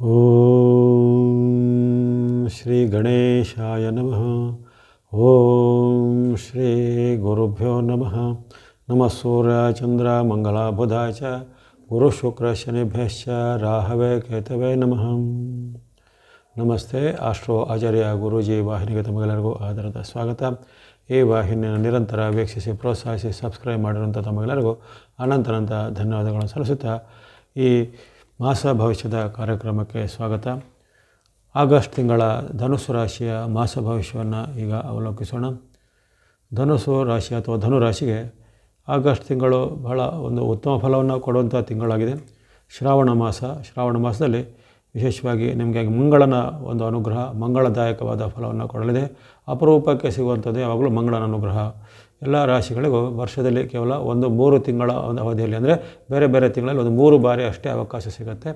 ಓಂ ಶ್ರೀ ಗಣೇಶಾಯ ನಮಃ. ಓಂ ಶ್ರೀ ಗುರುಭ್ಯೋ ನಮಃ. ನಮಃ ಸೂರ್ಯ, ಚಂದ್ರ, ಮಂಗಳ, ಬುಧ ಚ. ಗುರು ಶುಕ್ರ, ಶನಿಭ್ಯಶ್ಚ, ರಾಹವೇ, ಕೇತವೇ ನಮಃ. ನಮಸ್ತೆ ಆಶ್ರೋ ಆಚಾರ್ಯ ಗುರೂಜಿ ವಾಹಿನಿಗೆ ತಮಗೆಲ್ಲರಿಗೂ ಆಧಾರದ ಸ್ವಾಗತ. ಈ ವಾಹಿನಿಯನ್ನು ನಿರಂತರ ವೀಕ್ಷಿಸಿ, ಪ್ರೋತ್ಸಾಹಿಸಿ, ಸಬ್ಸ್ಕ್ರೈಬ್ ಮಾಡಿರುವಂಥ ತಮಗೆಲ್ಲರಿಗೂ ಅನಂತನಂತ ಧನ್ಯವಾದಗಳನ್ನು ಸಲ್ಲಿಸುತ್ತಾ ಈ ಮಾಸ ಭವಿಷ್ಯದ ಕಾರ್ಯಕ್ರಮಕ್ಕೆ ಸ್ವಾಗತ. ಆಗಸ್ಟ್ ತಿಂಗಳ ಧನುಸು ರಾಶಿಯ ಮಾಸ ಭವಿಷ್ಯವನ್ನು ಈಗ ಅವಲೋಕಿಸೋಣ. ಧನುಸು ರಾಶಿ ಅಥವಾ ಧನು ರಾಶಿಗೆ ಆಗಸ್ಟ್ ತಿಂಗಳು ಬಹಳ ಒಂದು ಉತ್ತಮ ಫಲವನ್ನು ಕೊಡುವಂಥ ತಿಂಗಳಾಗಿದೆ. ಶ್ರಾವಣ ಮಾಸ, ಶ್ರಾವಣ ಮಾಸದಲ್ಲಿ ವಿಶೇಷವಾಗಿ ನಿಮಗೆ ಮಂಗಳನ ಒಂದು ಅನುಗ್ರಹ, ಮಂಗಳದಾಯಕವಾದ ಫಲವನ್ನು ಕೊಡಲಿದೆ. ಅಪರೂಪಕ್ಕೆ ಸಿಗುವಂಥದ್ದು ಯಾವಾಗಲೂ ಮಂಗಳನ ಅನುಗ್ರಹ. ಎಲ್ಲ ರಾಶಿಗಳಿಗೂ ವರ್ಷದಲ್ಲಿ ಕೇವಲ ಒಂದು ಮೂರು ತಿಂಗಳ ಒಂದು ಅವಧಿಯಲ್ಲಿ ಅಂದರೆ ಬೇರೆ ಬೇರೆ ತಿಂಗಳಲ್ಲಿ ಒಂದು ಮೂರು ಬಾರಿ ಅಷ್ಟೇ ಅವಕಾಶ ಸಿಗುತ್ತೆ.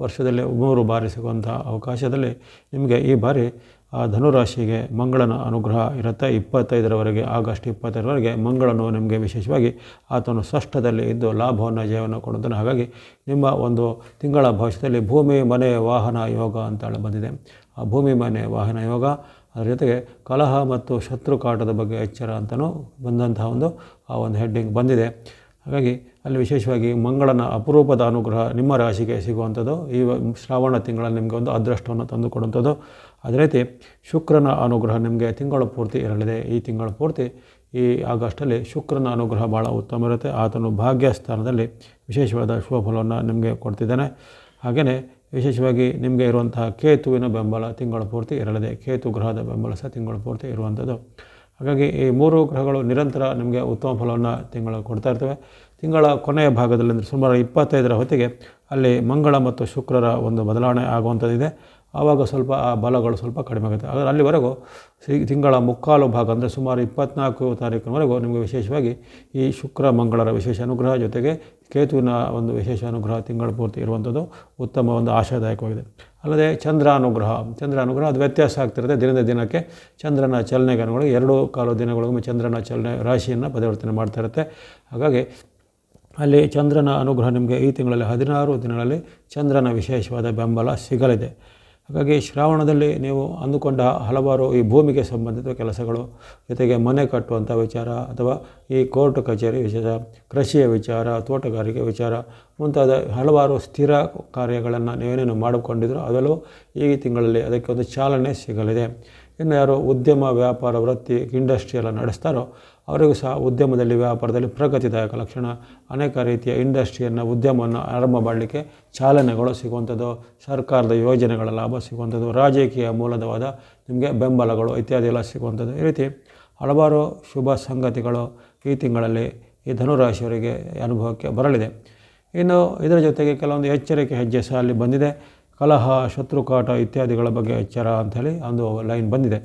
ವರ್ಷದಲ್ಲಿ ಮೂರು ಬಾರಿ ಸಿಗುವಂಥ ಅವಕಾಶದಲ್ಲಿ ನಿಮಗೆ ಈ ಬಾರಿ ಆ ಧನುರಾಶಿಗೆ ಮಂಗಳನ ಅನುಗ್ರಹ ಇರುತ್ತೆ. ಇಪ್ಪತ್ತೈದರವರೆಗೆ, ಆಗಸ್ಟ್ ಇಪ್ಪತ್ತೈದರವರೆಗೆ ಮಂಗಳನು ನಿಮಗೆ ವಿಶೇಷವಾಗಿ ಆತನು ಷಷ್ಠದಲ್ಲಿ ಇದ್ದು ಲಾಭವನ್ನು ಜಯವನ್ನು ಕೊಡುತ್ತಾನೆ. ಹಾಗಾಗಿ ನಿಮ್ಮ ಒಂದು ತಿಂಗಳ ಭವಿಷ್ಯದಲ್ಲಿ ಭೂಮಿ, ಮನೆ, ವಾಹನ, ಯೋಗ ಅಂತೇಳಿ ಬಂದಿದೆ. ಆ ಭೂಮಿ, ಮನೆ, ವಾಹನ, ಯೋಗ ಅದರ ಜೊತೆಗೆ ಕಲಹ ಮತ್ತು ಶತ್ರು ಕಾಟದ ಬಗ್ಗೆ ಎಚ್ಚರ ಅಂತಲೂ ಬಂದಂತಹ ಒಂದು, ಆ ಒಂದು ಹೆಡ್ಡಿಂಗ್ ಬಂದಿದೆ. ಹಾಗಾಗಿ ಅಲ್ಲಿ ವಿಶೇಷವಾಗಿ ಮಂಗಳನ ಅಪರೂಪದ ಅನುಗ್ರಹ ನಿಮ್ಮ ರಾಶಿಗೆ ಸಿಗುವಂಥದ್ದು. ಈ ಶ್ರಾವಣ ತಿಂಗಳ ನಿಮಗೆ ಒಂದು ಅದೃಷ್ಟವನ್ನು ತಂದುಕೊಡುವಂಥದ್ದು ಅದೇ ರೀತಿ ಶುಕ್ರನ ಅನುಗ್ರಹ ನಿಮಗೆ ತಿಂಗಳ ಪೂರ್ತಿ ಇರಲಿದೆ. ಈ ತಿಂಗಳ ಪೂರ್ತಿ ಈ ಆಗಸ್ಟಲ್ಲಿ ಶುಕ್ರನ ಅನುಗ್ರಹ ಭಾಳ ಉತ್ತಮ ಇರುತ್ತೆ. ಆತನು ಭಾಗ್ಯ ಸ್ಥಾನದಲ್ಲಿ ವಿಶೇಷವಾದ ಶುಭ ಫಲವನ್ನು ನಿಮಗೆ ಕೊಡ್ತಿದ್ದಾನೆ. ಹಾಗೆಯೇ ವಿಶೇಷವಾಗಿ ನಿಮಗೆ ಇರುವಂತಹ ಕೇತುವಿನ ಬೆಂಬಲ ತಿಂಗಳ ಪೂರ್ತಿ ಇರಲಿದೆ. ಕೇತು ಗ್ರಹದ ಬೆಂಬಲ ಸಹ ತಿಂಗಳ ಪೂರ್ತಿ ಇರುವಂಥದ್ದು. ಹಾಗಾಗಿ ಈ ಮೂರು ಗ್ರಹಗಳು ನಿರಂತರ ನಿಮಗೆ ಉತ್ತಮ ಫಲವನ್ನು ತಿಂಗಳ ಕೊಡ್ತಾ ಇರ್ತವೆ. ತಿಂಗಳ ಕೊನೆಯ ಭಾಗದಲ್ಲಿ ಅಂದರೆ ಸುಮಾರು ಇಪ್ಪತ್ತೈದರ ಹೊತ್ತಿಗೆ ಅಲ್ಲಿ ಮಂಗಳ ಮತ್ತು ಶುಕ್ರರ ಒಂದು ಬದಲಾವಣೆ ಆಗುವಂಥದ್ದಿದೆ. ಆವಾಗ ಸ್ವಲ್ಪ ಆ ಬಲಗಳು ಸ್ವಲ್ಪ ಕಡಿಮೆ ಆಗುತ್ತೆ. ಆದರೆ ಅಲ್ಲಿವರೆಗೂ ತಿಂಗಳ ಮುಕ್ಕಾಲು ಭಾಗ ಅಂದರೆ ಸುಮಾರು ಇಪ್ಪತ್ನಾಲ್ಕು ತಾರೀಕಿನವರೆಗೂ ನಿಮಗೆ ವಿಶೇಷವಾಗಿ ಈ ಶುಕ್ರ, ಮಂಗಳರ ವಿಶೇಷ ಅನುಗ್ರಹ ಜೊತೆಗೆ ಕೇತುವಿನ ಒಂದು ವಿಶೇಷ ಅನುಗ್ರಹ ತಿಂಗಳ ಪೂರ್ತಿ ಇರುವಂಥದ್ದು ಉತ್ತಮ ಒಂದು ಆಶಾದಾಯಕವಾಗಿದೆ. ಅಲ್ಲದೆ ಚಂದ್ರ ಅನುಗ್ರಹ ಚಂದ್ರ ಅನುಗ್ರಹ ಅದು ವ್ಯತ್ಯಾಸ ಆಗ್ತಿರುತ್ತೆ ದಿನದ ದಿನಕ್ಕೆ. ಚಂದ್ರನ ಚಲನೆಗೆ ಅನುಗುಣ ಎರಡು ಕಾಲು ದಿನಗಳಿಗೊಮ್ಮೆ ಚಂದ್ರನ ಚಲನೆ ರಾಶಿಯನ್ನು ಪರಿವರ್ತನೆ ಮಾಡ್ತಾ ಇರುತ್ತೆ. ಹಾಗಾಗಿ ಅಲ್ಲಿ ಚಂದ್ರನ ಅನುಗ್ರಹ ನಿಮಗೆ ಈ ತಿಂಗಳಲ್ಲಿ ಹದಿನಾರು ದಿನಗಳಲ್ಲಿ ಚಂದ್ರನ ವಿಶೇಷವಾದ ಬೆಂಬಲ ಸಿಗಲಿದೆ. ಹಾಗಾಗಿ ಶ್ರಾವಣದಲ್ಲಿ ನೀವು ಅಂದುಕೊಂಡ ಹಲವಾರು ಈ ಭೂಮಿಗೆ ಸಂಬಂಧಿತ ಕೆಲಸಗಳು, ಜೊತೆಗೆ ಮನೆ ಕಟ್ಟುವಂಥ ವಿಚಾರ ಅಥವಾ ಈ ಕೋರ್ಟ್ ಕಚೇರಿ ವಿಚಾರ, ಕೃಷಿಯ ವಿಚಾರ, ತೋಟಗಾರಿಕೆ ವಿಚಾರ ಮುಂತಾದ ಹಲವಾರು ಸ್ಥಿರ ಕಾರ್ಯಗಳನ್ನು ನೀವೇನೇನು ಮಾಡಿಕೊಂಡಿದ್ರು ಅದರಲ್ಲೂ ಈ ತಿಂಗಳಲ್ಲಿ ಅದಕ್ಕೆ ಒಂದು ಚಾಲನೆ ಸಿಗಲಿದೆ. ಇನ್ನು ಯಾರು ಉದ್ಯಮ, ವ್ಯಾಪಾರ, ವೃತ್ತಿ, ಇಂಡಸ್ಟ್ರಿ ಎಲ್ಲ ನಡೆಸ್ತಾರೋ ಅವರಿಗೂ ಸಹ ಉದ್ಯಮದಲ್ಲಿ ವ್ಯಾಪಾರದಲ್ಲಿ ಪ್ರಗತಿದಾಯಕ ಲಕ್ಷಣ. ಅನೇಕ ರೀತಿಯ ಇಂಡಸ್ಟ್ರಿಯನ್ನು, ಉದ್ಯಮವನ್ನು ಆರಂಭ ಮಾಡಲಿಕ್ಕೆ ಚಾಲನೆಗಳು ಸಿಗುವಂಥದ್ದು, ಸರ್ಕಾರದ ಯೋಜನೆಗಳ ಲಾಭ ಸಿಗುವಂಥದ್ದು, ರಾಜಕೀಯ ಮೂಲದವಾದ ನಿಮಗೆ ಬೆಂಬಲಗಳು ಇತ್ಯಾದಿ ಎಲ್ಲ ಸಿಗುವಂಥದ್ದು. ಈ ರೀತಿ ಹಲವಾರು ಶುಭ ಸಂಗತಿಗಳು ಈ ತಿಂಗಳಲ್ಲಿ ಈ ಧನುರಾಶಿಯವರಿಗೆ ಅನುಭವಕ್ಕೆ ಬರಲಿದೆ. ಇನ್ನು ಇದರ ಜೊತೆಗೆ ಕೆಲವೊಂದು ಎಚ್ಚರಿಕೆ ಹೆಜ್ಜೆ ಸಹ ಅಲ್ಲಿ ಬಂದಿದೆ. ಕಲಹ, ಶತ್ರುಕಾಟ ಇತ್ಯಾದಿಗಳ ಬಗ್ಗೆ ಎಚ್ಚರ ಅಂಥೇಳಿ ಒಂದು ಲೈನ್ ಬಂದಿದೆ.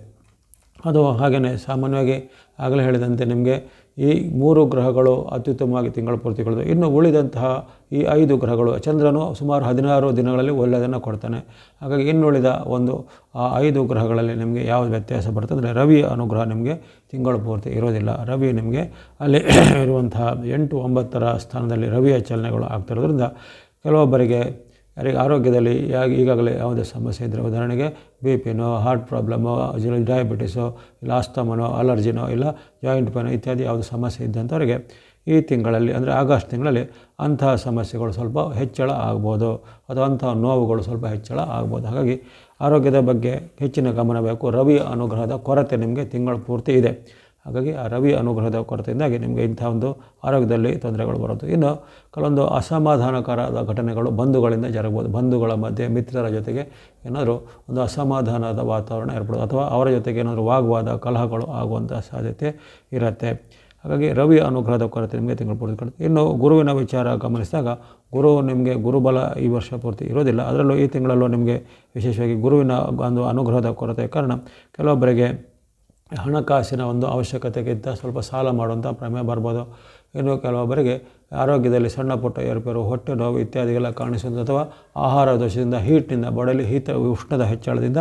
ಅದು ಹಾಗೆಯೇ ಸಾಮಾನ್ಯವಾಗಿ ಆಗಲೇ ಹೇಳಿದಂತೆ ನಿಮಗೆ ಈ ಮೂರು ಗ್ರಹಗಳು ಅತ್ಯುತ್ತಮವಾಗಿ ತಿಂಗಳ ಪೂರ್ತಿಗಳು ಇನ್ನು ಉಳಿದಂತಹ ಈ ಐದು ಗ್ರಹಗಳು ಚಂದ್ರನು ಸುಮಾರು ಹದಿನಾರು ದಿನಗಳಲ್ಲಿ ಒಳ್ಳೆಯದನ್ನು ಕೊಡ್ತಾನೆ. ಹಾಗಾಗಿ ಇನ್ನುಳಿದ ಒಂದು, ಆ ಐದು ಗ್ರಹಗಳಲ್ಲಿ ನಿಮಗೆ ಯಾವ ವ್ಯತ್ಯಾಸ ಬರುತ್ತೆ ಅಂದರೆ ರವಿ ಅನುಗ್ರಹ ನಿಮಗೆ ತಿಂಗಳು ಪೂರ್ತಿ ಇರೋದಿಲ್ಲ. ರವಿ ನಿಮಗೆ ಅಲ್ಲಿ ಇರುವಂತಹ ಎಂಟು ಒಂಬತ್ತರ ಸ್ಥಾನದಲ್ಲಿ ರವಿಯ ಚಲನೆಗಳು ಆಗ್ತಿರೋದ್ರಿಂದ ಕೆಲವೊಬ್ಬರಿಗೆ ಯಾರಿಗೆ ಆರೋಗ್ಯದಲ್ಲಿ ಈಗಾಗಲೇ ಯಾವುದೇ ಸಮಸ್ಯೆ ಇದ್ದರೆ ಉದಾಹರಣೆಗೆ ಬಿ ಪಿನೋ ಹಾರ್ಟ್ ಪ್ರಾಬ್ಲಮೋ ಡಯಾಬಿಟಿಸೋ ಇಲ್ಲ ಆಸ್ತಮನೋ ಅಲರ್ಜಿನೋ ಇಲ್ಲ ಜಾಯಿಂಟ್ ಪೇನೋ ಇತ್ಯಾದಿ ಯಾವುದು ಸಮಸ್ಯೆ ಇದ್ದಂಥವ್ರಿಗೆ ಈ ತಿಂಗಳಲ್ಲಿ ಅಂದರೆ ಆಗಸ್ಟ್ ತಿಂಗಳಲ್ಲಿ ಅಂತಹ ಸಮಸ್ಯೆಗಳು ಸ್ವಲ್ಪ ಹೆಚ್ಚಳ ಆಗ್ಬೋದು ಅಥವಾ ಅಂತಹ ನೋವುಗಳು ಸ್ವಲ್ಪ ಹೆಚ್ಚಳ ಆಗ್ಬೋದು. ಹಾಗಾಗಿ ಆರೋಗ್ಯದ ಬಗ್ಗೆ ಹೆಚ್ಚಿನ ಗಮನ ಬೇಕು. ರವಿ ಅನುಗ್ರಹದ ಕೊರತೆ ನಿಮಗೆ ತಿಂಗಳು ಪೂರ್ತಿ ಇದೆ. ಹಾಗಾಗಿ ಆ ರವಿ ಅನುಗ್ರಹದ ಕೊರತೆಯಿಂದಾಗಿ ನಿಮಗೆ ಇಂಥ ಒಂದು ಆರೋಗ್ಯದಲ್ಲಿ ತೊಂದರೆಗಳು ಬರುತ್ತೆ ಇನ್ನು ಕೆಲವೊಂದು ಅಸಮಾಧಾನಕರದ ಘಟನೆಗಳು ಬಂಧುಗಳಿಂದ ಜರಗಬಹುದು ಬಂಧುಗಳ ಮಧ್ಯೆ ಮಿತ್ರರ ಜೊತೆಗೆ ಏನಾದರೂ ಒಂದು ಅಸಮಾಧಾನದ ವಾತಾವರಣ ಏರ್ಪಡೋದು ಅಥವಾ ಅವರ ಜೊತೆಗೆ ಏನಾದರೂ ವಾಗ್ವಾದ, ಕಲಹಗಳು ಆಗುವಂಥ ಸಾಧ್ಯತೆ ಇರುತ್ತೆ. ಹಾಗಾಗಿ ರವಿ ಅನುಗ್ರಹದ ಕೊರತೆ ನಿಮಗೆ ತಿಂಗಳು ಪೂರ್ತಿ ಕೊಡುತ್ತೆ ಇನ್ನು ಗುರುವಿನ ವಿಚಾರ ಗಮನಿಸಿದಾಗ ಗುರು ನಿಮಗೆ ಗುರುಬಲ ಈ ವರ್ಷ ಪೂರ್ತಿ ಇರೋದಿಲ್ಲ. ಅದರಲ್ಲೂ ಈ ತಿಂಗಳಲ್ಲೂ ನಿಮಗೆ ವಿಶೇಷವಾಗಿ ಗುರುವಿನ ಒಂದು ಅನುಗ್ರಹದ ಕೊರತೆ ಕಾರಣ ಕೆಲವೊಬ್ಬರಿಗೆ ಹಣಕಾಸಿನ ಒಂದು ಅವಶ್ಯಕತೆಗಿಂತ ಸ್ವಲ್ಪ ಸಾಲ ಮಾಡುವಂಥ ಪ್ರಮೇಯ ಬರ್ಬೋದು. ಇನ್ನು ಕೆಲವೊಬ್ಬರಿಗೆ ಆರೋಗ್ಯದಲ್ಲಿ ಸಣ್ಣ ಪುಟ್ಟ ಏರುಪೇರು, ಹೊಟ್ಟೆ ನೋವು ಇತ್ಯಾದಿಗೆಲ್ಲ ಕಾಣಿಸುವುದು ಅಥವಾ ಆಹಾರ ದೋಷದಿಂದ, ಹೀಟ್ನಿಂದ ಬಡಲಿ ಹೀತ ಉಷ್ಣದ ಹೆಚ್ಚಳದಿಂದ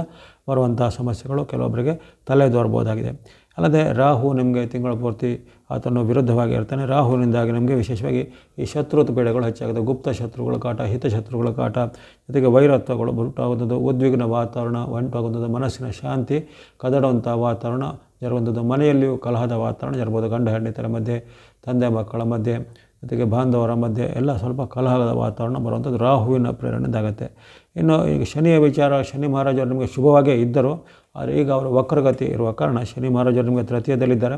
ಬರುವಂತಹ ಸಮಸ್ಯೆಗಳು ಕೆಲವೊಬ್ಬರಿಗೆ ತಲೆ ದೋರ್ಬೋದಾಗಿದೆ ಅಲ್ಲದೆ ರಾಹು ನಿಮಗೆ ತಿಂಗಳ ಪೂರ್ತಿ ಆತನು ವಿರುದ್ಧವಾಗಿ ಇರ್ತಾನೆ. ರಾಹುವಿನಿಂದಾಗಿ ನಮಗೆ ವಿಶೇಷವಾಗಿ ಈ ಶತ್ರುತ್ ಪೀಡೆಗಳು ಹೆಚ್ಚಾಗುತ್ತೆ. ಗುಪ್ತ ಶತ್ರುಗಳ ಕಾಟ ಹಿತಶತ್ರುಗಳ ಕಾಟ, ಜೊತೆಗೆ ವೈರತ್ವಗಳು ಬರುಟಾಗುವಂಥದ್ದು ಉದ್ವಿಗ್ನ ವಾತಾವರಣ ಒಂಟಾಗುವಂಥದ್ದು ಮನಸ್ಸಿನ ಶಾಂತಿ ಕದಡುವಂಥ ವಾತಾವರಣ ಜರುಗುವಂಥದ್ದು. ಮನೆಯಲ್ಲಿಯೂ ಕಲಹದ ವಾತಾವರಣ ಜರಬಹುದು ಗಂಡ, ಹೆಂಡತಿಯರ ಮಧ್ಯೆ, ತಂದೆ, ಮಕ್ಕಳ ಮಧ್ಯೆ, ಜೊತೆಗೆ ಬಾಂಧವರ ಮಧ್ಯೆ ಎಲ್ಲ ಸ್ವಲ್ಪ ಕಲಹದ ವಾತಾವರಣ ಬರುವಂಥದ್ದು. ರಾಹುವಿನ ಪ್ರೇರಣೆದಾಗುತ್ತೆ ಇನ್ನು ಈಗ ಶನಿಯ ವಿಚಾರ, ಶನಿ ಮಹಾರಾಜರು ನಿಮಗೆ ಶುಭವಾಗೇ ಇದ್ದರು ಆದರೆ ಈಗ ಅವರ ವಕ್ರಗತಿ ಇರುವ ಕಾರಣ ಶನಿ ಮಹಾರಾಜರು ನಿಮಗೆ ತೃತೀಯದಲ್ಲಿದ್ದಾರೆ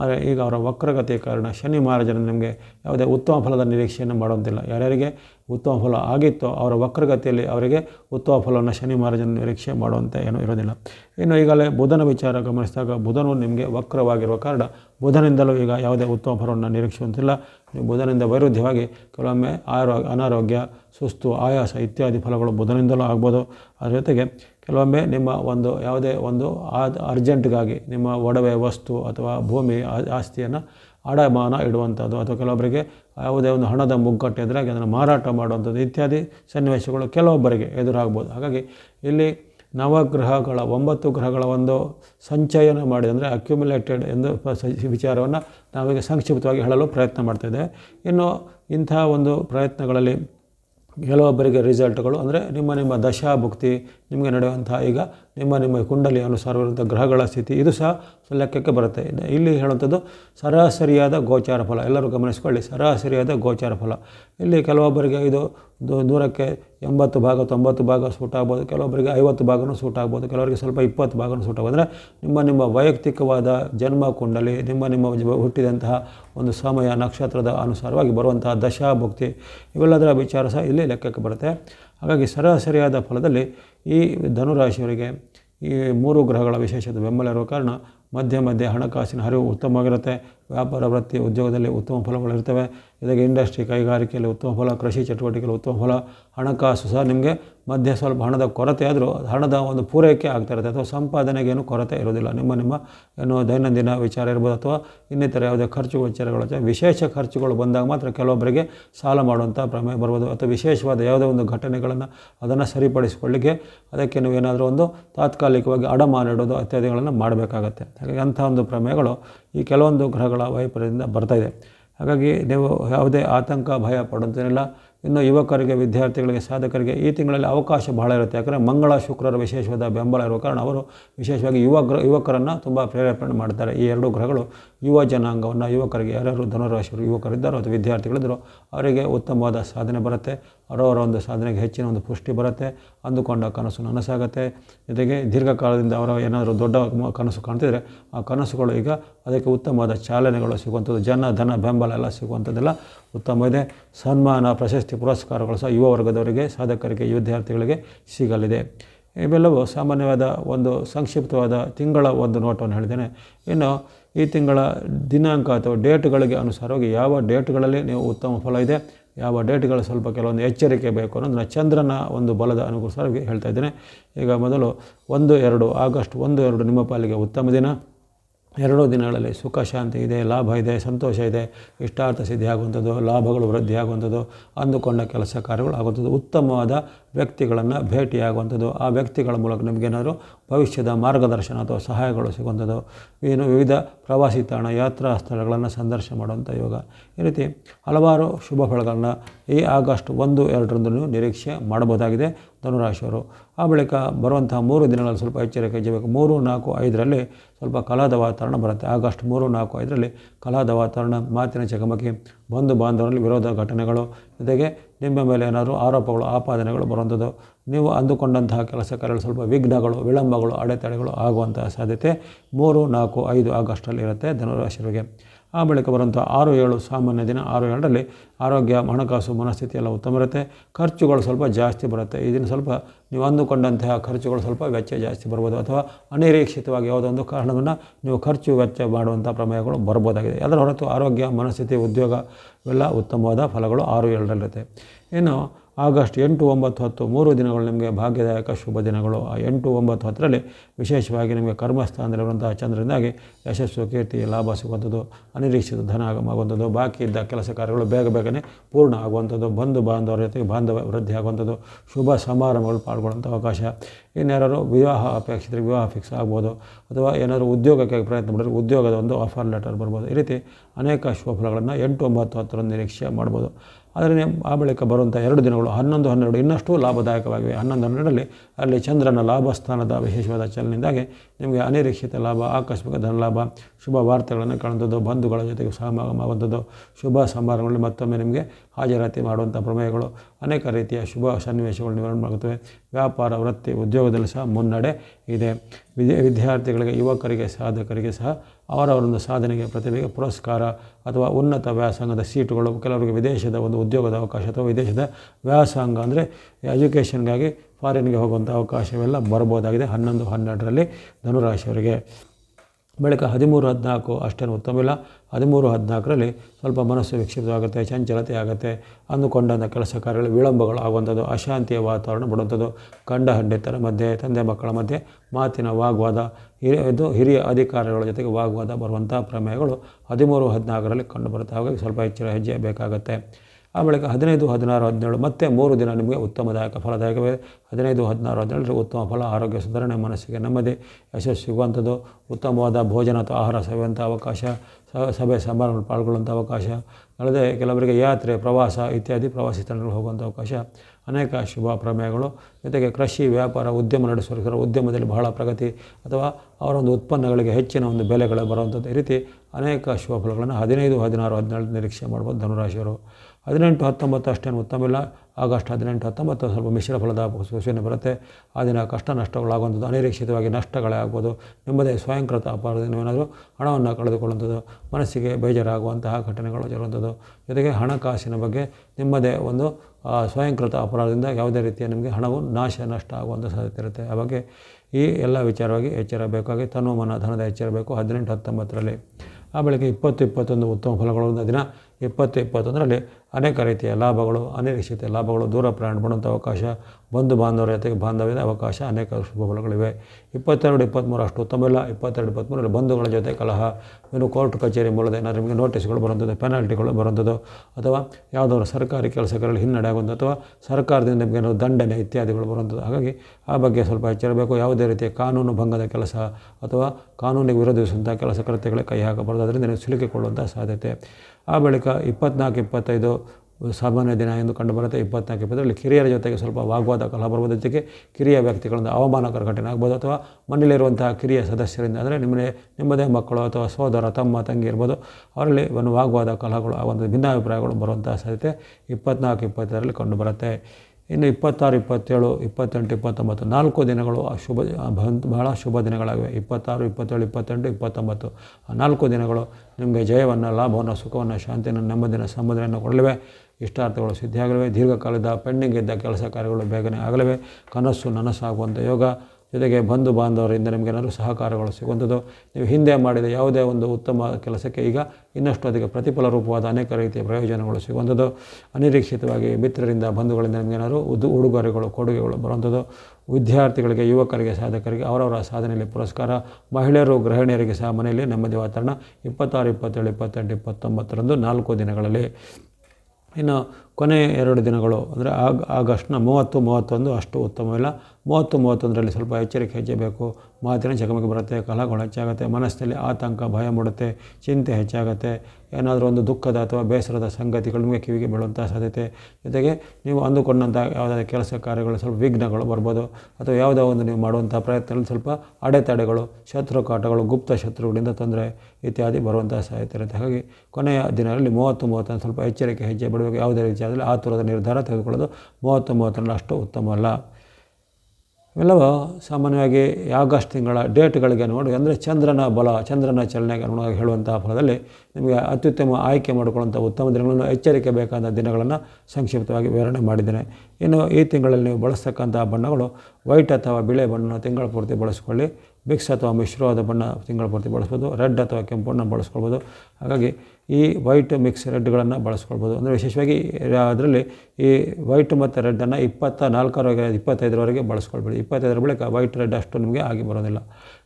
ಆದರೆ ಈಗ ಅವರ ವಕ್ರಗತಿಯ ಕಾರಣ ಶನಿ ಮಹಾರಾಜರು ನಿಮಗೆ ಯಾವುದೇ ಉತ್ತಮ ಫಲದ ನಿರೀಕ್ಷೆಯನ್ನು ಮಾಡುವಂತಿಲ್ಲ. ಯಾರ್ಯಾರಿಗೆ ಉತ್ತಮ ಫಲ ಆಗಿತ್ತೋ ಅವರ ವಕ್ರಗತಿಯಲ್ಲಿ ಅವರಿಗೆ ಉತ್ತಮ ಫಲವನ್ನು ಶನಿ ಮಹಾರಾಜನ ನಿರೀಕ್ಷೆ ಮಾಡುವಂತೆ ಏನೂ ಇರೋದಿಲ್ಲ. ಇನ್ನು ಈಗಲೇ ಬುಧನ ವಿಚಾರ ಗಮನಿಸಿದಾಗ ಬುಧನು ನಿಮಗೆ ವಕ್ರವಾಗಿರುವ ಕಾರಣ ಬುಧನಿಂದಲೂ ಈಗ ಯಾವುದೇ ಉತ್ತಮ ಫಲವನ್ನು ನಿರೀಕ್ಷಿಸುವಂತಿಲ್ಲ. ನೀವು ಬುಧನಿಂದ ವೈರುಧ್ಯವಾಗಿ ಕೆಲವೊಮ್ಮೆ ಆರೋ ಅನಾರೋಗ್ಯ, ಸುಸ್ತು, ಆಯಾಸ ಇತ್ಯಾದಿ ಫಲಗಳು ಬುಧನಿಂದಲೂ ಆಗ್ಬೋದು. ಅದರ ಜೊತೆಗೆ ಕೆಲವೊಮ್ಮೆ ನಿಮ್ಮ ಒಂದು ಯಾವುದೇ ಒಂದು ಅರ್ಜೆಂಟ್ಗಾಗಿ ನಿಮ್ಮ ಒಡವೆ, ವಸ್ತು ಅಥವಾ ಭೂಮಿ ಆಸ್ತಿಯನ್ನು ಅಡಮಾನ ಇಡುವಂಥದ್ದು. ಅಥವಾ ಕೆಲವೊಬ್ಬರಿಗೆ ಯಾವುದೇ ಒಂದು ಹಣದ ಮುಗ್ಗಟ್ಟು ಎದುರಾಗಿ ಅದನ್ನು ಮಾರಾಟ ಮಾಡುವಂಥದ್ದು ಇತ್ಯಾದಿ ಸನ್ನಿವೇಶಗಳು ಕೆಲವೊಬ್ಬರಿಗೆ ಎದುರಾಗ್ಬೋದು. ಹಾಗಾಗಿ ಇಲ್ಲಿ ನವಗ್ರಹಗಳ ಒಂಬತ್ತು ಗ್ರಹಗಳ ಒಂದು ಸಂಚಯನ ಮಾಡಿದೆ ಅಂದರೆ ಅಕ್ಯುಮುಲೇಟೆಡ್ ಎಂದು ವಿಚಾರವನ್ನು ನಾವೀಗ ಸಂಕ್ಷಿಪ್ತವಾಗಿ ಹೇಳಲು ಪ್ರಯತ್ನ ಮಾಡ್ತಾಯಿದ್ದೇವೆ ಇನ್ನು ಇಂಥ ಒಂದು ಪ್ರಯತ್ನಗಳಲ್ಲಿ ಕೆಲವೊಬ್ಬರಿಗೆ ರಿಸಲ್ಟ್ಗಳು ಅಂದರೆ ನಿಮ್ಮ ನಿಮ್ಮ ದಶಾಭುಕ್ತಿ ನಿಮಗೆ ನಡೆಯುವಂಥ ಈಗ ನಿಮ್ಮ ನಿಮ್ಮ ಕುಂಡಲಿ ಅನುಸಾರವಿರುವಂಥ ಗ್ರಹಗಳ ಸ್ಥಿತಿ, ಇದು ಸಹ ಲೆಕ್ಕಕ್ಕೆ ಬರುತ್ತೆ. ಇಲ್ಲಿ ಹೇಳುವಂಥದ್ದು ಸರಾಸರಿಯಾದ ಗೋಚಾರ ಫಲ. ಎಲ್ಲರೂ ಗಮನಿಸಿಕೊಳ್ಳಿ, ಸರಾಸರಿಯಾದ ಗೋಚಾರ ಫಲ. ಇಲ್ಲಿ ಕೆಲವೊಬ್ಬರಿಗೆ ಇದು ದೂರಕ್ಕೆ ಎಂಬತ್ತು ಭಾಗ, ತೊಂಬತ್ತು ಭಾಗ ಸೂಟ್ ಆಗ್ಬೋದು. ಕೆಲವೊಬ್ಬರಿಗೆ ಐವತ್ತು ಭಾಗನೂ ಸೂಟ್ ಆಗ್ಬೋದು. ಕೆಲವರಿಗೆ ಸ್ವಲ್ಪ ಇಪ್ಪತ್ತು ಭಾಗನೂ ಸೂಟ್ ಆಗ್ಬೋದು. ಅಂದರೆ ನಿಮ್ಮ ನಿಮ್ಮ ವೈಯಕ್ತಿಕವಾದ ಜನ್ಮ ಕುಂಡಲಿ, ನಿಮ್ಮ ನಿಮ್ಮ ಹುಟ್ಟಿದಂತಹ ಒಂದು ಸಮಯ ನಕ್ಷತ್ರದ ಅನುಸಾರವಾಗಿ ಬರುವಂತಹ ದಶಾಭುಕ್ತಿ, ಇವೆಲ್ಲದರ ವಿಚಾರ ಸಹ ಇಲ್ಲಿ ಲೆಕ್ಕಕ್ಕೆ ಬರುತ್ತೆ. ಹಾಗಾಗಿ ಸರಾಸರಿಯಾದ ಫಲದಲ್ಲಿ ಈ ಧನುರಾಶಿಯವರಿಗೆ ಈ ಮೂರು ಗ್ರಹಗಳ ವಿಶೇಷತೆ ಬೆಂಬಲ ಇರುವ ಕಾರಣ ಮಧ್ಯೆ ಮಧ್ಯೆ ಹಣಕಾಸಿನ ಹರಿವು ಉತ್ತಮವಾಗಿರುತ್ತೆ. ವ್ಯಾಪಾರ, ವೃತ್ತಿ, ಉದ್ಯೋಗದಲ್ಲಿ ಉತ್ತಮ ಫಲಗಳು ಇರ್ತವೆ ಜೊತೆಗೆ ಇಂಡಸ್ಟ್ರಿ ಕೈಗಾರಿಕೆಯಲ್ಲಿ ಉತ್ತಮ ಫಲ, ಕೃಷಿ ಚಟುವಟಿಕೆಯಲ್ಲಿ ಉತ್ತಮ ಫಲ, ಹಣಕಾಸು ಸಹ ನಿಮಗೆ ಮಧ್ಯೆ ಸ್ವಲ್ಪ ಹಣದ ಕೊರತೆ ಆದರೂ ಹಣದ ಒಂದು ಪೂರೈಕೆ ಆಗ್ತಾ ಇರುತ್ತೆ ಅಥವಾ ಸಂಪಾದನೆಗೇನು ಕೊರತೆ ಇರೋದಿಲ್ಲ ನಿಮ್ಮ ನಿಮ್ಮ ಏನು ದೈನಂದಿನ ವಿಚಾರ ಇರ್ಬೋದು ಅಥವಾ ಇನ್ನಿತರ ಯಾವುದೇ ಖರ್ಚು ವಿಚಾರಗಳು ವಿಶೇಷ ಖರ್ಚುಗಳು ಬಂದಾಗ ಮಾತ್ರ ಕೆಲವೊಬ್ಬರಿಗೆ ಸಾಲ ಮಾಡುವಂಥ ಪ್ರಮೇಯ ಬರ್ಬೋದು. ಅಥವಾ ವಿಶೇಷವಾದ ಯಾವುದೇ ಒಂದು ಘಟನೆಗಳನ್ನು ಅದನ್ನು ಸರಿಪಡಿಸಿಕೊಳ್ಳಿಕ್ಕೆ ಅದಕ್ಕೆ ನೀವು ಏನಾದರೂ ಒಂದು ತಾತ್ಕಾಲಿಕವಾಗಿ ಅಡಮಾನ ಇಡೋದು ಇತ್ಯಾದಿಗಳನ್ನು ಮಾಡಬೇಕಾಗತ್ತೆ. ಹಾಗಾಗಿ ಅಂಥ ಒಂದು ಪ್ರಮೇಯಗಳು ಈ ಕೆಲವೊಂದು ಗ್ರಹಗಳ ವೈಪರ್ಯದಿಂದ ಬರ್ತಾ ಇದೆ. ಹಾಗಾಗಿ ನೀವು ಯಾವುದೇ ಆತಂಕ ಭಯ ಪಡುವಂತೇನಿಲ್ಲ ಇನ್ನು ಯುವಕರಿಗೆ, ವಿದ್ಯಾರ್ಥಿಗಳಿಗೆ, ಸಾಧಕರಿಗೆ ಈ ತಿಂಗಳಲ್ಲಿ ಅವಕಾಶ ಬಹಳ ಇರುತ್ತೆ. ಯಾಕಂದರೆ ಮಂಗಳ, ಶುಕ್ರರ ವಿಶೇಷವಾದ ಬೆಂಬಲ ಇರುವ ಕಾರಣ ಅವರು ವಿಶೇಷವಾಗಿ ಯುವ ಗ್ರ, ಯುವಕರನ್ನು ತುಂಬ ಪ್ರೇರೇಪಣೆ ಮಾಡ್ತಾರೆ. ಈ ಎರಡು ಗ್ರಹಗಳು ಯುವ ಜನಾಂಗವನ್ನು, ಯುವಕರಿಗೆ ಯಾರ್ಯಾರು ಧನುರಾಶಿಯರು, ಯುವಕರಿದ್ದಾರೋ ಅಥವಾ ವಿದ್ಯಾರ್ಥಿಗಳಿದ್ದಾರೋ ಅವರಿಗೆ ಉತ್ತಮವಾದ ಸಾಧನೆ ಬರುತ್ತೆ. ಅವರವರ ಒಂದು ಸಾಧನೆಗೆ ಹೆಚ್ಚಿನ ಒಂದು ಪುಷ್ಟಿ ಬರುತ್ತೆ. ಅಂದುಕೊಂಡ ಕನಸು ನನಸಾಗುತ್ತೆ. ಜೊತೆಗೆ ದೀರ್ಘಕಾಲದಿಂದ ಅವರ ಏನಾದರೂ ದೊಡ್ಡ ಕನಸು ಕಾಣ್ತಿದ್ರೆ ಆ ಕನಸುಗಳು ಈಗ ಅದಕ್ಕೆ ಉತ್ತಮವಾದ ಚಾಲನೆಗಳು ಸಿಗುವಂಥದ್ದು. ಜನ, ಧನ, ಬೆಂಬಲ ಎಲ್ಲ ಸಿಗುವಂಥದ್ದೆಲ್ಲ ಉತ್ತಮ ಸನ್ಮಾನ, ಪ್ರಶಸ್ತಿ, ಪುರಸ್ಕಾರಗಳು ಸಹ ಯುವ ವರ್ಗದವರಿಗೆ, ಸಾಧಕರಿಗೆ, ವಿದ್ಯಾರ್ಥಿಗಳಿಗೆ ಸಿಗಲಿದೆ. ಇವೆಲ್ಲವೂ ಸಾಮಾನ್ಯವಾದ ಒಂದು ಸಂಕ್ಷಿಪ್ತವಾದ ತಿಂಗಳ ಒಂದು ನೋಟವನ್ನು ಹೇಳಿದ್ದೇನೆ. ಇನ್ನು ಈ ತಿಂಗಳ ದಿನಾಂಕ ಅಥವಾ ಡೇಟ್ಗಳಿಗೆ ಅನುಸಾರವಾಗಿ ಯಾವ ಡೇಟ್ಗಳಲ್ಲಿ ನೀವು ಉತ್ತಮ ಫಲ ಇದೆ, ಯಾವ ಡೇಟ್ಗಳು ಸ್ವಲ್ಪ ಕೆಲವೊಂದು ಎಚ್ಚರಿಕೆ ಬೇಕು ಅನ್ನೋದನ್ನ ಚಂದ್ರನ ಒಂದು ಬಲದ ಅನುಸಾರವಾಗಿ ಹೇಳ್ತಾ ಇದ್ದೇನೆ. ಈಗ ಮೊದಲು ಒಂದು ಎರಡು, ಆಗಸ್ಟ್ ಒಂದು ಎರಡು ನಿಮ್ಮ ಪಾಲಿಗೆ ಉತ್ತಮ ದಿನ. ಎರಡೂ ದಿನಗಳಲ್ಲಿ ಸುಖ, ಶಾಂತಿ ಇದೆ, ಲಾಭ ಇದೆ, ಸಂತೋಷ ಇದೆ, ಇಷ್ಟಾರ್ಥ ಸಿದ್ಧಿ ಆಗುವಂಥದ್ದು, ಲಾಭಗಳು ವೃದ್ಧಿ ಆಗುವಂಥದ್ದು, ಅಂದುಕೊಂಡ ಕೆಲಸ ಕಾರ್ಯಗಳು ಆಗುವಂಥದ್ದು, ಉತ್ತಮವಾದ ವ್ಯಕ್ತಿಗಳನ್ನು ಭೇಟಿಯಾಗುವಂಥದ್ದು, ಆ ವ್ಯಕ್ತಿಗಳ ಮೂಲಕ ನಿಮಗೇನಾದರೂ ಭವಿಷ್ಯದ ಮಾರ್ಗದರ್ಶನ ಅಥವಾ ಸಹಾಯಗಳು ಸಿಗುವಂಥದ್ದು, ಏನು ವಿವಿಧ ಪ್ರವಾಸಿ ತಾಣ, ಯಾತ್ರಾ ಸ್ಥಳಗಳನ್ನು ಸಂದರ್ಶನ ಮಾಡುವಂಥ ಯೋಗ. ಈ ರೀತಿ ಹಲವಾರು ಶುಭ ಫಲಗಳನ್ನು ಈ ಆಗಸ್ಟ್ ಒಂದು, ಎರಡರಂದು ನೀವು ನಿರೀಕ್ಷೆ ಮಾಡಬಹುದಾಗಿದೆ. ಧನುರಾಶಿಯವರು. ಆ ಬಳಿಕ ಬರುವಂತಹ ಮೂರು ದಿನಗಳಲ್ಲಿ ಸ್ವಲ್ಪ ಎಚ್ಚರಿಕೆ ವಹಿಸಬೇಕು. ಮೂರು, ನಾಲ್ಕು, ಐದರಲ್ಲಿ ಸ್ವಲ್ಪ ಕಲಾದ ವಾತಾವರಣ ಬರುತ್ತೆ. ಆಗಸ್ಟ್ ಮೂರು, ನಾಲ್ಕು, ಐದರಲ್ಲಿ ಕಲಾದ ವಾತಾವರಣ, ಮಾತಿನ ಚಕಮಕಿ, ಬಂಧು ಬಾಂಧವರಲ್ಲಿ ವಿರೋಧ ಘಟನೆಗಳು, ಜೊತೆಗೆ ನಿಮ್ಮ ಮೇಲೆ ಏನಾದರೂ ಆರೋಪಗಳು, ಆಪಾದನೆಗಳು ಬರುವಂಥದ್ದು. ನೀವು ಅಂದುಕೊಂಡಂತಹ ಕೆಲಸ ಕಾರ್ಯಗಳು ಸ್ವಲ್ಪ ವಿಘ್ನಗಳು, ವಿಳಂಬಗಳು, ಅಡೆತಡೆಗಳು ಆಗುವಂತಹ ಸಾಧ್ಯತೆ ಮೂರು, ನಾಲ್ಕು, ಐದು ಆಗಸ್ಟಲ್ಲಿ ಇರುತ್ತೆ ಧನುರಾಶಿಯವರಿಗೆ ಆ ಬಳಿಕ ಬರುವಂಥ ಆರು ಏಳು ಸಾಮಾನ್ಯ ದಿನ, ಆರು ಏಳರಲ್ಲಿ ಆರೋಗ್ಯ, ಹಣಕಾಸು, ಮನಸ್ಥಿತಿ ಎಲ್ಲ ಉತ್ತಮ ಇರುತ್ತೆ ಖರ್ಚುಗಳು ಸ್ವಲ್ಪ ಜಾಸ್ತಿ ಬರುತ್ತೆ. ಈ ದಿನ ಸ್ವಲ್ಪ ನೀವು ಅಂದುಕೊಂಡಂತಹ ಖರ್ಚುಗಳು ಸ್ವಲ್ಪ ವೆಚ್ಚ ಜಾಸ್ತಿ ಬರ್ಬೋದು. ಅಥವಾ ಅನಿರೀಕ್ಷಿತವಾಗಿ ಯಾವುದೋ ಒಂದು ಕಾರಣವನ್ನು ನೀವು ಖರ್ಚು ವೆಚ್ಚ ಮಾಡುವಂಥ ಪ್ರಮೇಯಗಳು ಬರ್ಬೋದಾಗಿದೆ. ಅದರ ಹೊರತು ಆರೋಗ್ಯ, ಮನಸ್ಥಿತಿ, ಉದ್ಯೋಗ ಇವೆಲ್ಲ ಉತ್ತಮವಾದ ಫಲಗಳು ಆರು, ಏಳರಲ್ಲಿರುತ್ತೆ. ಇನ್ನು ಆಗಸ್ಟ್ ಎಂಟು, ಒಂಬತ್ತು, ಹತ್ತು ಮೂರು ದಿನಗಳು ನಿಮಗೆ ಭಾಗ್ಯದಾಯಕ ಶುಭ ದಿನಗಳು. ಆ ಎಂಟು, ಒಂಬತ್ತು, ಹತ್ತರಲ್ಲಿ ವಿಶೇಷವಾಗಿ ನಿಮಗೆ ಕರ್ಮಸ್ಥಾನದಲ್ಲಿರುವಂತಹ ಚಂದ್ರನಿಂದಾಗಿ ಯಶಸ್ಸು, ಕೀರ್ತಿ, ಲಾಭ ಸಿಗುವಂಥದ್ದು, ಅನಿರೀಕ್ಷಿತ ಧನ ಆಗಮಾಗುವಂಥದ್ದು ಬಾಕಿ ಇದ್ದ ಕೆಲಸ ಕಾರ್ಯಗಳು ಬೇಗ ಬೇಗನೆ ಪೂರ್ಣ ಆಗುವಂಥದ್ದು, ಬಂಧು ಬಾಂಧವರ ಜೊತೆಗೆ ಬಾಂಧವ್ಯ ವೃದ್ಧಿ ಆಗುವಂಥದ್ದು, ಶುಭ ಸಮಾರಂಭಗಳು ಪಾಲ್ಗೊಳ್ಳುವಂಥ ಅವಕಾಶ. ಇನ್ಯಾರು ವಿವಾಹ ಅಪೇಕ್ಷಿತರೆ ವಿವಾಹ ಫಿಕ್ಸ್ ಆಗ್ಬೋದು. ಅಥವಾ ಏನಾದರೂ ಉದ್ಯೋಗಕ್ಕೆ ಪ್ರಯತ್ನ ಮಾಡಿದ್ರೆ ಉದ್ಯೋಗದ ಒಂದು ಆಫರ್ ಲೆಟರ್ ಬರ್ಬೋದು. ಈ ರೀತಿ ಅನೇಕ ಶುಭ ಫಲಗಳನ್ನು ಎಂಟು, ಒಂಬತ್ತು ಹತ್ತರಂದು ನಿರೀಕ್ಷೆ ಮಾಡ್ಬೋದು. ಆದರೆ ಆ ಬಳಿಕ ಬರುವಂಥ ಎರಡು ದಿನಗಳು, ಹನ್ನೊಂದು, ಹನ್ನೆರಡು ಇನ್ನಷ್ಟು ಲಾಭದಾಯಕವಾಗಿವೆ. ಹನ್ನೊಂದು, ಹನ್ನೆರಡರಲ್ಲಿ ಅಲ್ಲಿ ಚಂದ್ರನ ಲಾಭಸ್ಥಾನದ ವಿಶೇಷವಾದ ಚಲನೆಯಿಂದಾಗಿ ನಿಮಗೆ ಅನಿರೀಕ್ಷಿತ ಲಾಭ, ಆಕಸ್ಮಿಕ ಧನಲಾಭ, ಶುಭ ವಾರ್ತೆಗಳನ್ನು ಕಾಣುವಂಥದ್ದು, ಬಂಧುಗಳ ಜೊತೆಗೆ ಸಮಾಗಮ ಆಗುವಂಥದ್ದು ಶುಭ ಸಮಾರಂಭಗಳಲ್ಲಿ ಮತ್ತೊಮ್ಮೆ ನಿಮಗೆ ಹಾಜರಾತಿ ಮಾಡುವಂಥ ಪ್ರಮೇಯಗಳು ಅನೇಕ ರೀತಿಯ ಶುಭ ಸನ್ನಿವೇಶಗಳು ನಿವಾರಣೆ ಮಾಡುತ್ತವೆ. ವ್ಯಾಪಾರ, ವೃತ್ತಿ, ಉದ್ಯೋಗದಲ್ಲಿ ಸಹ ಮುನ್ನಡೆ ಇದೆ. ವಿದ್ಯಾ, ವಿದ್ಯಾರ್ಥಿಗಳಿಗೆ, ಯುವಕರಿಗೆ, ಸಾಧಕರಿಗೆ ಸಹ ಅವರವರೊಂದು ಸಾಧನೆಗೆ ಪ್ರತಿಭೆಗೆ ಪುರಸ್ಕಾರ ಅಥವಾ ಉನ್ನತ ವ್ಯಾಸಂಗದ ಸೀಟುಗಳು. ಕೆಲವರಿಗೆ ವಿದೇಶದ ಒಂದು ಉದ್ಯೋಗದ ಅವಕಾಶ ಅಥವಾ ವಿದೇಶದ ವ್ಯಾಸಂಗ ಅಂದರೆ ಎಜುಕೇಷನ್ಗಾಗಿ ಫಾರಿನ್ಗೆ ಹೋಗುವಂಥ ಅವಕಾಶವೆಲ್ಲ ಬರಬಹುದಾಗಿದೆ ಹನ್ನೊಂದು, ಹನ್ನೆರಡರಲ್ಲಿ ಧನುರಾಶಿಯವರಿಗೆ. ಬಳಿಕ ಹದಿಮೂರು, ಹದಿನಾಲ್ಕು ಅಷ್ಟೇನು ಉತ್ತಮವಿಲ್ಲ ಹದಿಮೂರು, ಹದಿನಾಲ್ಕರಲ್ಲಿ ಸ್ವಲ್ಪ ಮನಸ್ಸು ವಿಕ್ಷಿಪ್ತವಾಗುತ್ತೆ, ಚಂಚಲತೆ ಆಗುತ್ತೆ. ಅಂದುಕೊಂಡಂಥ ಕೆಲಸ ಕಾರ್ಯಗಳು, ವಿಳಂಬಗಳು ಆಗುವಂಥದ್ದು, ಅಶಾಂತಿಯ ವಾತಾವರಣ ಬಿಡುವಂಥದ್ದು ಕಂಡ ಹಂಡಿತರ ಮಧ್ಯೆ, ತಂದೆ, ಮಕ್ಕಳ ಮಧ್ಯೆ ಮಾತಿನ ವಾಗ್ವಾದ, ಹಿರಿಯ, ಇದು ಹಿರಿಯ ಅಧಿಕಾರಿಗಳ ಜೊತೆಗೆ ವಾಗ್ವಾದ ಬರುವಂಥ ಪ್ರಮೇಯಗಳು ಹದಿಮೂರು, ಹದಿನಾಲ್ಕರಲ್ಲಿ ಕಂಡುಬರುತ್ತೆ ಹಾಗಾಗಿ ಸ್ವಲ್ಪ ಹೆಚ್ಚಿನ ಹೆಜ್ಜೆ ಬೇಕಾಗುತ್ತೆ. ಆ ಬಳಿಕ ಹದಿನೈದು, ಹದಿನಾರು, ಹದಿನೇಳು, ಮತ್ತೆ ಮೂರು ದಿನ ನಿಮಗೆ ಉತ್ತಮದಾಯಕ ಫಲದಾಯಕವೇ. ಹದಿನೈದು, ಹದಿನಾರು ಹದಿನೇಳರಲ್ಲಿ ಉತ್ತಮ ಫಲ, ಆರೋಗ್ಯ ಸುಧಾರಣೆ, ಮನಸ್ಸಿಗೆ ನೆಮ್ಮದಿ, ಯಶಸ್ಸು ಸಿಗುವಂಥದ್ದು, ಉತ್ತಮವಾದ ಭೋಜನ ಅಥವಾ ಆಹಾರ ಸೇವಂತ ಅವಕಾಶ ಸಭೆ ಸಮಾರಂಭ ಪಾಲ್ಗೊಳ್ಳುವಂಥ ಅವಕಾಶ, ಅಲ್ಲದೆ ಕೆಲವರಿಗೆ ಯಾತ್ರೆ, ಪ್ರವಾಸ ಇತ್ಯಾದಿ ಪ್ರವಾಸಿ ತಂಡಗಳು ಹೋಗುವಂಥ ಅವಕಾಶ, ಅನೇಕ ಶುಭ ಪ್ರಮೇಯಗಳು. ಜೊತೆಗೆ ಕೃಷಿ, ವ್ಯಾಪಾರ, ಉದ್ಯಮ ನಡೆಸುವ ಉದ್ಯಮದಲ್ಲಿ ಬಹಳ ಪ್ರಗತಿ ಅಥವಾ ಅವರ ಒಂದು ಉತ್ಪನ್ನಗಳಿಗೆ ಹೆಚ್ಚಿನ ಒಂದು ಬೆಲೆಗಳು ಬರುವಂಥದ್ದು ಈ ರೀತಿ ಅನೇಕ ಶುಭ ಫಲಗಳನ್ನು ಹದಿನೈದು, ಹದಿನಾರು ಹದಿನೇಳು ನಿರೀಕ್ಷೆ ಮಾಡ್ಬೋದು ಧನುರಾಶಿಯವರು. ಹದಿನೆಂಟು, ಹತ್ತೊಂಬತ್ತು ಅಷ್ಟೇನು ಉತ್ತಮಿಲ್ಲ ಆಗಸ್ಟ್ ಹದಿನೆಂಟು, ಹತ್ತೊಂಬತ್ತು ಸ್ವಲ್ಪ ಮಿಶ್ರ ಫಲದ ಸೂಚನೆ ಬರುತ್ತೆ. ಆ ದಿನ ಕಷ್ಟ ನಷ್ಟಗಳಾಗುವಂಥದ್ದು ಅನಿರೀಕ್ಷಿತವಾಗಿ ನಷ್ಟಗಳೇ ಆಗ್ಬೋದು. ನಿಮ್ಮದೇ, ಸ್ವಯಂಕೃತ ಅಪಾರದಿಂದ ಏನಾದರೂ ಹಣವನ್ನು ಕಳೆದುಕೊಳ್ಳುವಂಥದ್ದು, ಮನಸ್ಸಿಗೆ ಬೇಜಾರಾಗುವಂತಹ ಘಟನೆಗಳು ಜರುವಂಥದ್ದು ಜೊತೆಗೆ ಹಣಕಾಸಿನ ಬಗ್ಗೆ ನಿಮ್ಮದೇ ಒಂದು ಸ್ವಯಂಕೃತ ಅಪರಾಧದಿಂದ ಯಾವುದೇ ರೀತಿಯ ನಿಮಗೆ ಹಣವು ನಾಶ, ನಷ್ಟ ಆಗುವಂಥ ಸಾಧ್ಯತೆ ಇರುತ್ತೆ. ಆ ಬಗ್ಗೆ ಈ ಎಲ್ಲ ವಿಚಾರವಾಗಿ ಎಚ್ಚರ ಬೇಕಾಗಿ ತನ್ನ ಮನ ಧನದ ಎಚ್ಚರ ಬೇಕು ಹದಿನೆಂಟು, ಹತ್ತೊಂಬತ್ತರಲ್ಲಿ. ಆ ಬಳಿಕ ಇಪ್ಪತ್ತು, ಇಪ್ಪತ್ತೊಂದು ಉತ್ತಮ ಫಲಗಳು ದಿನ, ಇಪ್ಪತ್ತು, ಇಪ್ಪತ್ತೊಂದರಲ್ಲಿ ಅನೇಕ ರೀತಿಯ ಲಾಭಗಳು ಅನಿರೀಕ್ಷಿತ ಲಾಭಗಳು ದೂರ ಪ್ರಯಾಣ ಮಾಡುವಂಥ ಅವಕಾಶ, ಬಂಧು ಬಾಂಧವರ ಜೊತೆಗೆ ಬಾಂಧವ್ಯದ ಅವಕಾಶ ಅನೇಕ ಶುಭಫಲಗಳಿವೆ ಇಪ್ಪತ್ತೆರಡು, ಇಪ್ಪತ್ತ್ಮೂರು ಅಷ್ಟು ಉತ್ತಮವಿಲ್ಲ ಇಪ್ಪತ್ತೆರಡು ಇಪ್ಪತ್ತ್ಮೂರರಲ್ಲಿ ಬಂಧುಗಳ ಜೊತೆ ಕಲಹ, ಇನ್ನು ಕೋರ್ಟ್ ಕಚೇರಿ ಮೂಲದ ಏನಾದರೂ ನಿಮಗೆ ನೋಟಿಸ್ಗಳು ಬರುವಂಥದ್ದು ಪೆನಾಲ್ಟಿಗಳು ಬರುವಂಥದ್ದು, ಅಥವಾ ಯಾವುದಾದ್ರು ಸರ್ಕಾರಿ ಕೆಲಸಗಳಲ್ಲಿ ಹಿನ್ನಡೆ ಆಗುವಂಥದ್ದು, ಅಥವಾ ಸರ್ಕಾರದಿಂದ ನಿಮಗೆ ಏನಾದರೂ ದಂಡನೆ ಇತ್ಯಾದಿಗಳು ಬರುವಂಥದ್ದು. ಹಾಗಾಗಿ ಆ ಬಗ್ಗೆ ಸ್ವಲ್ಪ ಎಚ್ಚರಬೇಕು. ಯಾವುದೇ ರೀತಿಯ ಕಾನೂನು ಭಂಗದ ಕೆಲಸ ಅಥವಾ ಕಾನೂನಿಗೆ ವಿರೋಧಿಸುವಂಥ ಕೆಲಸ ಕೃತ್ಯಗಳಿಗೆ ಕೈ ಹಾಕಬಾರ್ದು. ಅದರಿಂದ ನೀವು ಸಿಲುಕಿಕೊಳ್ಳುವಂಥ ಸಾಧ್ಯತೆ. ಆ ಬಳಿಕ ಇಪ್ಪತ್ನಾಲ್ಕು, ಇಪ್ಪತ್ತೈದು ಸಾಮಾನ್ಯ ದಿನ ಎಂದು ಕಂಡುಬರುತ್ತೆ ಇಪ್ಪತ್ನಾಲ್ಕು ಇಪ್ಪತ್ತರಲ್ಲಿ ಕಿರಿಯರ ಜೊತೆಗೆ ಸ್ವಲ್ಪ ವಾಗ್ವಾದ ಕಲಹ ಬರುವ ಜೊತೆಗೆ ಕಿರಿಯ ವ್ಯಕ್ತಿಗಳಿಂದ ಅವಮಾನಕರ ಘಟನೆ ಆಗ್ಬೋದು ಅಥವಾ ಮನೆಯಲ್ಲಿರುವಂತಹ ಕಿರಿಯ ಸದಸ್ಯರಿಂದ ಅಂದರೆ ನಿಮ್ಮನೆ, ನಿಮ್ಮದೇ ಮಕ್ಕಳು ಅಥವಾ ಸೋದರ ತಮ್ಮ, ತಂಗಿ ಇರ್ಬೋದು. ಅವರಲ್ಲಿ ಒಂದು ವಾಗ್ವಾದ ಕಲಹಗಳು ಒಂದು ಭಿನ್ನಾಭಿಪ್ರಾಯಗಳು ಬರುವಂಥ ಸಾಧ್ಯತೆ ಇಪ್ಪತ್ನಾಲ್ಕು ಇಪ್ಪತ್ತರಲ್ಲಿ ಕಂಡುಬರುತ್ತೆ ಇನ್ನು ಇಪ್ಪತ್ತಾರು, ಇಪ್ಪತ್ತೇಳು, ಇಪ್ಪತ್ತೆಂಟು, ಇಪ್ಪತ್ತೊಂಬತ್ತು, ನಾಲ್ಕು ದಿನಗಳು ಆ ಶುಭ ಬಹಳ ಶುಭ ದಿನಗಳಾಗಿವೆ. ಇಪ್ಪತ್ತಾರು, ಇಪ್ಪತ್ತೇಳು, ಇಪ್ಪತ್ತೆಂಟು, ಇಪ್ಪತ್ತೊಂಬತ್ತು, ಆ ನಾಲ್ಕು ದಿನಗಳು ನಿಮಗೆ ಜಯವನ್ನು, ಲಾಭವನ್ನು, ಸುಖವನ್ನು, ಶಾಂತಿಯನ್ನು ನೆಮ್ಮದಿನ ಸಮುದ್ರವನ್ನು ಕೊಡಲಿವೆ. ಇಷ್ಟಾರ್ಥಗಳು ಸಿದ್ಧಿಯಾಗಲಿವೆ. ದೀರ್ಘಕಾಲದ ಪೆಂಡಿಂಗ್ ಇದ್ದ ಕೆಲಸ ಕಾರ್ಯಗಳು ಬೇಗನೆ ಆಗಲಿವೆ. ಕನಸು ನನಸಾಗುವಂಥ ಯೋಗ ಜೊತೆಗೆ ಬಂಧು ಬಾಂಧವರಿಂದ ನಿಮಗೇನಾದರೂ ಸಹಕಾರಗಳು ಸಿಗುವಂಥದ್ದು, ನೀವು ಹಿಂದೆ ಮಾಡಿದ ಯಾವುದೇ ಒಂದು ಉತ್ತಮ ಕೆಲಸಕ್ಕೆ ಈಗ ಇನ್ನಷ್ಟು ಅದಕ್ಕೆ ಪ್ರತಿಫಲ ರೂಪವಾದ ಅನೇಕ ರೀತಿಯ ಪ್ರಯೋಜನಗಳು ಸಿಗುವಂಥದ್ದು. ಅನಿರೀಕ್ಷಿತವಾಗಿ ಮಿತ್ರರಿಂದ, ಬಂಧುಗಳಿಂದ ನಿಮಗೆ ಏನಾದರೂ ಉದು, ಉಡುಗೊರೆಗಳು, ಕೊಡುಗೆಗಳು ಬರುವಂಥದ್ದು. ವಿದ್ಯಾರ್ಥಿಗಳಿಗೆ, ಯುವಕರಿಗೆ, ಸಾಧಕರಿಗೆ ಅವರವರ ಸಾಧನೆಯಲ್ಲಿ ಪುರಸ್ಕಾರ. ಮಹಿಳೆಯರು, ಗೃಹಿಣಿಯರಿಗೆ ಸಹ ಮನೆಯಲ್ಲಿ ನೆಮ್ಮದಿ ವಾತಾವರಣ. ಇಪ್ಪತ್ತಾರು, ಇಪ್ಪತ್ತೇಳು, ಇಪ್ಪತ್ತೆಂಟು, ಇಪ್ಪತ್ತೊಂಬತ್ತರಂದು ನಾಲ್ಕು ದಿನಗಳಲ್ಲಿ. ಇನ್ನು ಕೊನೆ ಎರಡು ದಿನಗಳು, ಅಂದರೆ ಆಗ ಆಗಸ್ಟ್ನ ಮೂವತ್ತು, ಮೂವತ್ತೊಂದು ಅಷ್ಟು ಉತ್ತಮವಿಲ್ಲ ಮೂವತ್ತು, ಮೂವತ್ತೊಂದರಲ್ಲಿ ಸ್ವಲ್ಪ ಎಚ್ಚರಿಕೆ ಹೆಜ್ಜೆ ಬೇಕು ಮಾತಿನ ಚಕಮಕಿ ಬರುತ್ತೆ, ಕಲಹಗಳು ಹೆಚ್ಚಾಗುತ್ತೆ, ಮನಸ್ಸಿನಲ್ಲಿ ಆತಂಕ, ಭಯ ಮೂಡುತ್ತೆ, ಚಿಂತೆ ಹೆಚ್ಚಾಗುತ್ತೆ, ಏನಾದರೂ ಒಂದು ದುಃಖದ ಅಥವಾ ಬೇಸರದ ಸಂಗತಿಗಳು ನಿಮಗೆ ಕಿವಿಗೆ ಬೀಳುವಂಥ ಸಾಧ್ಯತೆ. ಜೊತೆಗೆ ನೀವು ಅಂದುಕೊಂಡಂಥ ಯಾವುದಾದ್ರು ಕೆಲಸ ಕಾರ್ಯಗಳು, ಸ್ವಲ್ಪ ವಿಘ್ನಗಳು ಬರ್ಬೋದು, ಅಥವಾ ಯಾವುದೋ ಒಂದು ನೀವು ಮಾಡುವಂಥ ಪ್ರಯತ್ನದಲ್ಲಿ ಸ್ವಲ್ಪ ಅಡೆತಡೆಗಳು ಶತ್ರು ಕಾಟಗಳು ಗುಪ್ತ ಶತ್ರುಗಳಿಂದ ತೊಂದರೆ ಇತ್ಯಾದಿ ಬರುವಂಥ ಸಾಧ್ಯತೆ ಇರುತ್ತೆ. ಹಾಗಾಗಿ ಕೊನೆಯ ದಿನಗಳಲ್ಲಿ ಮೂವತ್ತು ಮೂವತ್ತೊಂದು ಸ್ವಲ್ಪ ಎಚ್ಚರಿಕೆ, ಹೆಜ್ಜೆ ಬಿಡಬೇಕು. ಯಾವುದೇ ರೀತಿಯಾದಲ್ಲಿ ಆತುರದ ನಿರ್ಧಾರ ತೆಗೆದುಕೊಳ್ಳೋದು ಮೂವತ್ತು ಮೂವತ್ತರಲ್ಲಿ ಅಷ್ಟು ಉತ್ತಮವಲ್ಲ ಇವೆಲ್ಲವೂ ಸಾಮಾನ್ಯವಾಗಿ ಆಗಸ್ಟ್ ತಿಂಗಳ ಡೇಟ್ಗಳಿಗೆ ನೋಡಿ, ಅಂದರೆ ಚಂದ್ರನ ಬಲ, ಚಂದ್ರನ ಚಲನೆಗೆ ಅನುಗುಣವಾಗಿ ಹೇಳುವಂಥ ಫಲದಲ್ಲಿ ನಿಮಗೆ ಅತ್ಯುತ್ತಮ ಆಯ್ಕೆ ಮಾಡಿಕೊಳ್ಳುವಂಥ ಉತ್ತಮ ದಿನಗಳನ್ನು ಎಚ್ಚರಿಕೆ ಬೇಕಾದ ದಿನಗಳನ್ನು ಸಂಕ್ಷಿಪ್ತವಾಗಿ ವಿವರಣೆ ಮಾಡಿದ್ದೇನೆ. ಇನ್ನು ಈ ತಿಂಗಳಲ್ಲಿ ನೀವು ಬಳಸ್ತಕ್ಕಂಥ ಬಣ್ಣಗಳು ವೈಟ್ ಅಥವಾ ಬಿಳೆ ಬಣ್ಣ ತಿಂಗಳ ಪೂರ್ತಿ ಬಳಸ್ಕೊಳ್ಳಿ, ಮಿಕ್ಸ್ ಅಥವಾ ಮಿಶ್ರವಾದ ಬಣ್ಣ ತಿಂಗಳ ಪೂರ್ತಿ ಬಳಸ್ಬೋದು, ರೆಡ್ ಅಥವಾ ಕೆಂಪು ಬಣ್ಣ ಬಳಸ್ಕೊಳ್ಬೋದು. ಹಾಗಾಗಿ ಈ ವೈಟ್ ಮಿಕ್ಸ್ ರೆಡ್ಗಳನ್ನು ಬಳಸ್ಕೊಳ್ಬೋದು. ಅಂದರೆ ವಿಶೇಷವಾಗಿ ಅದರಲ್ಲಿ ಈ ವೈಟ್ ಮತ್ತು ರೆಡ್ಡನ್ನು ಇಪ್ಪತ್ತ ನಾಲ್ಕರವರೆಗೆ ಇಪ್ಪತ್ತೈದರವರೆಗೆ ಬಳಸ್ಕೊಳ್ಬೇಡಿ. ಇಪ್ಪತ್ತೈದರ ಬಳಿಕ ವೈಟ್ ರೆಡ್ ಅಷ್ಟು ನಿಮಗೆ ಆಗಿ ಬರೋದಿಲ್ಲ.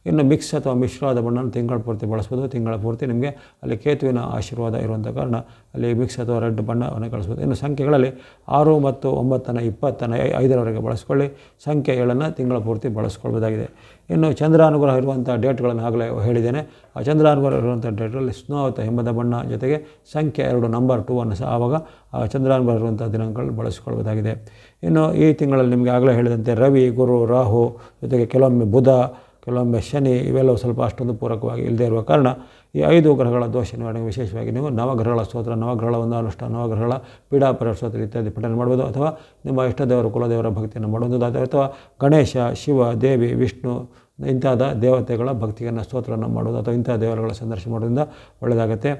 ಇನ್ನು ಮಿಕ್ಸ್ ಅಥವಾ ಮಿಶ್ರವಾದ ಬಣ್ಣನ ತಿಂಗಳ ಪೂರ್ತಿ ಬಳಸ್ಬೋದು. ತಿಂಗಳ ಪೂರ್ತಿ ನಿಮಗೆ ಅಲ್ಲಿ ಕೇತುವಿನ ಆಶೀರ್ವಾದ ಇರುವಂಥ ಕಾರಣ ಅಲ್ಲಿ ಮಿಕ್ಸ್ ಅಥವಾ ರೆಡ್ ಬಣ್ಣವನ್ನು ಕಳಿಸ್ಬೋದು. ಇನ್ನು ಸಂಖ್ಯೆಗಳಲ್ಲಿ ಆರು ಮತ್ತು ಒಂಬತ್ತನ, ಇಪ್ಪತ್ತನ ಐದರವರೆಗೆ ಬಳಸ್ಕೊಳ್ಳಿ. ಸಂಖ್ಯೆ ಏಳನ್ನು ತಿಂಗಳ ಪೂರ್ತಿ ಬಳಸ್ಕೊಳ್ಬೋದಾಗಿದೆ. ಇನ್ನು ಚಂದ್ರಾನುಗ್ರಹ ಇರುವಂಥ ಡೇಟ್ಗಳನ್ನು ಆಗಲೇ ಹೇಳಿದ್ದೇನೆ. ಆ ಚಂದ್ರಾನುಗ್ರಹ ಇರುವಂಥ ಡೇಟಲ್ಲಿ ಅಥವಾ ಎಂಬುದ ಬಣ್ಣ ಜೊತೆಗೆ ಸಂಖ್ಯೆ ಎರಡು ನಂಬರ್ ಟೂ ಅನ್ನು ಸಹ ಆವಾಗ ಆ ಚಂದ್ರಾನುಗ್ರಹ ಇರುವಂಥ ದಿನಾಂಕಗಳು ಬಳಸ್ಕೊಳ್ಬೋದಾಗಿದೆ. ಇನ್ನು ಈ ತಿಂಗಳಲ್ಲಿ ನಿಮಗೆ ಆಗಲೇ ಹೇಳಿದಂತೆ ರವಿ, ಗುರು, ರಾಹು ಜೊತೆಗೆ ಕೆಲವೊಮ್ಮೆ ಬುಧ ಕೆಲವೊಮ್ಮೆ ಶನಿ ಇವೆಲ್ಲವೂ ಸ್ವಲ್ಪ ಅಷ್ಟೊಂದು ಪೂರಕವಾಗಿ ಇಲ್ಲದೇ ಇರುವ ಕಾರಣ ಈ ಐದು ಗ್ರಹಗಳ ದೋಷ ನಿವಾರಣೆಗೆ ವಿಶೇಷವಾಗಿ ನೀವು ನವಗ್ರಹಗಳ ಸ್ತೋತ್ರ, ನವಗ್ರಹಗಳ ಒಂದು ಅನುಷ್ಠಾನ ನವಗ್ರಹಗಳ ಪೀಡಾಪರ ಸ್ತೋತ್ರ ಇತ್ಯಾದಿ ಪಠನೆ ಮಾಡ್ಬೋದು ಅಥವಾ ನಿಮ್ಮ ಇಷ್ಟದೇವರು, ಕುಲದೇವರ ಭಕ್ತಿಯನ್ನು ಮಾಡುವುದು ಅಥವಾ ಗಣೇಶ, ಶಿವ, ದೇವಿ, ವಿಷ್ಣು ಇಂತಹ ದೇವತೆಗಳ ಭಕ್ತಿಯನ್ನು, ಸ್ತೋತ್ರವನ್ನು ಮಾಡೋದು ಅಥವಾ ಇಂಥ ದೇವರುಗಳ ಸಂದರ್ಶನ ಮಾಡೋದ್ರಿಂದ ಒಳ್ಳೆಯದಾಗುತ್ತೆ.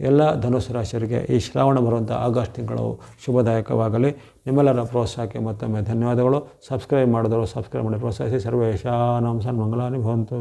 ಎಲ್ಲ ಧನುಸು ರಾಶಿಯರಿಗೆ ಈ ಶ್ರಾವಣ ಬರುವಂಥ ಆಗಸ್ಟ್ ತಿಂಗಳು ಶುಭದಾಯಕವಾಗಲಿ. ನಿಮ್ಮೆಲ್ಲರ ಪ್ರೋತ್ಸಾಹಕ್ಕೆ ಮತ್ತೊಮ್ಮೆ ಧನ್ಯವಾದಗಳು. ಸಬ್ಸ್ಕ್ರೈಬ್ ಮಾಡಿದವರು ಸಬ್ಸ್ಕ್ರೈಬ್ ಮಾಡಿ ಪ್ರೋತ್ಸಾಹಿಸಿ. ಸರ್ವೇಶಾನಂ ಸನ್ಮಂಗಲಾನಿ ಭವಂತು.